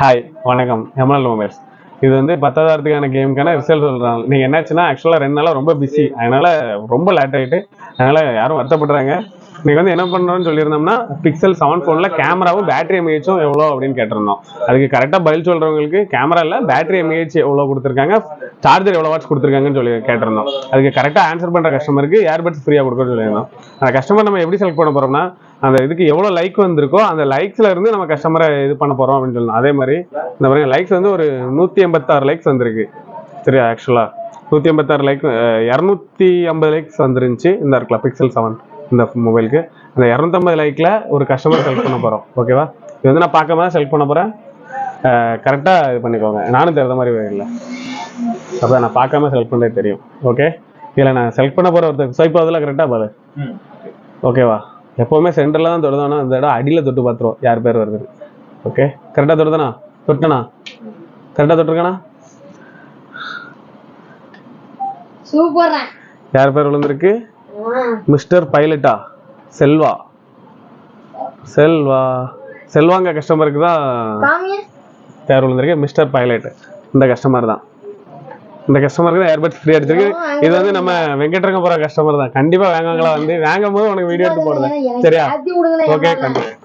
Hi வணக்கம். ML mobiles இது வந்து பத்தாயிரத்துக்கான கேமுக்கான ரிசல்ட் சொல்கிறாங்க நீங்கள் என்னாச்சுன்னா ஆக்சுவலாக ரெண்டு நாளாக ரொம்ப பிஸி அதனால ரொம்ப லேட் ஆகிட்டு அதனால யாரும் வருத்தப்படுறாங்க. நீங்கள் வந்து என்ன பண்ணுறோன்னு சொல்லியிருந்தோம்னா பிக்சல் செவன் ஃபோனில் கேமராவும் பேட்டரி எம்ஏஹெச்சும் எவ்வளோ அப்படின்னு கேட்டிருந்தோம். அதுக்கு கரெக்டாக பதில் சொல்கிறவங்களுக்கு கேமரா இல்லை பேட்டரி எம்ஏஹெச் எவ்வளோ கொடுத்துருக்காங்க சார்ஜர் எவ்வளோ வாட்ஸ் கொடுத்துருக்காங்கன்னு சொல்லி கேட்டிருந்தோம். அதுக்கு கரெக்டாக ஆன்சர் பண்ணுற கஸ்டமருக்கு ஏர்பட்ஸ் ஃப்ரீயாக கொடுக்கணும்னு சொல்லியிருந்தோம். அந்த கஸ்டமர் நம்ம எப்படி செலக்ட் பண்ண போகிறோம்னா அந்த இதுக்கு எவ்வளோ லைக் வந்திருக்கோ அந்த லைக்ஸ்ல இருந்து நம்ம கஸ்டமரை இது பண்ண போறோம் அப்படின்னு சொல்லணும் அதே மாதிரி இந்த மாதிரி லைக்ஸ் வந்து ஒரு நூத்தி எண்பத்தாறு லைக்ஸ் வந்திருக்கு. சரி ஆக்சுவலா நூத்தி எண்பத்தாறு லைக் இரநூத்தி ஐம்பது லைக்ஸ் வந்துருந்துச்சு இந்த இருக்கலாம் பிக்சல் செவன் இந்த மொபைலுக்கு அந்த இரநூத்தம்பது லைக்ல ஒரு கஸ்டமர் செலக்ட் பண்ண போறோம். ஓகேவா இது வந்து நான் பார்க்காம தான் செலக்ட் பண்ண போறேன். கரெக்டாக இது பண்ணிக்கோங்க. நானும் தெரிந்த மாதிரி இல்லை. அப்போ நான் பார்க்காம செலக்ட் பண்ணது தெரியும். ஓகே இதில் நான் செலக்ட் பண்ண போகிற ஒருத்தர் ஸ்வைப் ஆகுதுல கரெக்டாக பாரு. ஓகேவா எப்போவுமே சென்டரில் தான் தொடுதானா அந்த இடம் அடியில் தொட்டு பார்த்துருவோம் யார் பேர் வருது? ஓகே கரெக்டாக தொடுதானா? தொட்டனா கரெக்டாக தொட்டிருக்கானா? சூப்பர்ரா. யார் பேர் விழுந்திருக்கு? மிஸ்டர் பைலட்டா? செல்வா. செல்வா. செல்வாங்க கஸ்டமருக்கு தான் காமியா பேர் விழுந்திருக்கு. Mister pilot. இந்த கஸ்டமர் தான். இந்த கஸ்டமருக்கு தான் ஏர்பட்ஸ் ஃப்ரீ அடிச்சிருக்கு. இது வந்து நம்ம வெங்கட்ரங்க போகிற கஸ்டமர் தான். கண்டிப்பாக வாங்குவாங்களா வந்து. வாங்கும் போது உனக்கு வீடியோ எடுத்து போடுறேன். சரியா? ஓகே கண்டிப்பாக